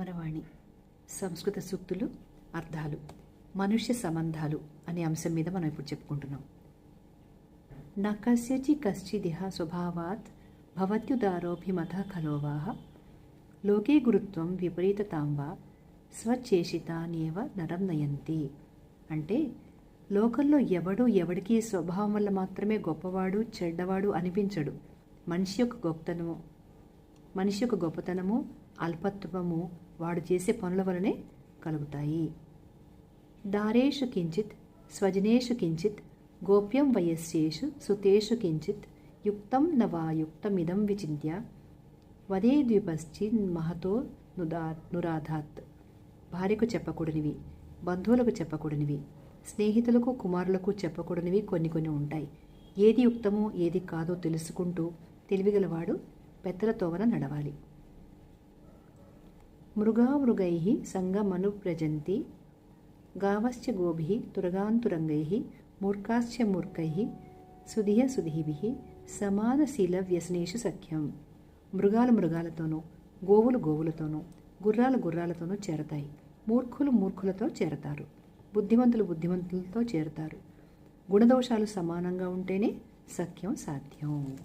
అమరవాణి సంస్కృత సూక్తులు అర్థాలు మనుష్య సంబంధాలు అనే అంశం మీద మనం ఇప్పుడు చెప్పుకుంటున్నాం. న కస్యచి కశ్చిదిహ స్వభావాత్ భవత్యుదారోభిమత ఖలోవాహ లోకే గురుత్వం విపరీతతాం వా స్వచేషితానేవ నరం నయంతి. అంటే లోకంలో ఎవడు ఎవడికి స్వభావం వల్ల మాత్రమే గొప్పవాడు చెడ్డవాడు అనిపించడు. మనిషి యొక్క గొప్పతనము మనిషి యొక్క గొప్పతనము అల్పత్వము వాడు చేసే పనుల వలనే కలుగుతాయి. దారేషు కించిత్ స్వజనేషు కించిత్ గోప్యం వయస్యేషు సుతేషు కించిత్ యుక్తం నవాయుక్తమిదం విచింత్య వదే ద్విపశ్చిన్ మహతో నుదా నురాధాత్. భార్యకు చెప్పకూడనివి బంధువులకు చెప్పకూడనివి స్నేహితులకు కుమారులకు చెప్పకూడనివి కొన్ని కొన్ని ఉంటాయి. ఏది యుక్తమో ఏది కాదో తెలుసుకుంటూ తెలివిగలవాడు పెద్దల తోవన నడవాలి. మృగామృగై సంగమనువ్రజంతి గావశ్చ గోభి తురగాంతురంగై మూర్ఖాశ్చ మూర్ఖై సుధియ సుధిభి సమానశీల వ్యసనేషు సఖ్యం. మృగాలు మృగాలతోనూ గోవులు గోవులతోనూ గుర్రాలు గుర్రాలతోనూ చేరతాయి. మూర్ఖులు మూర్ఖులతో చేరతారు. బుద్ధిమంతులు బుద్ధిమంతులతో చేరతారు. గుణదోషాలు సమానంగా ఉంటేనే సఖ్యం సాధ్యం.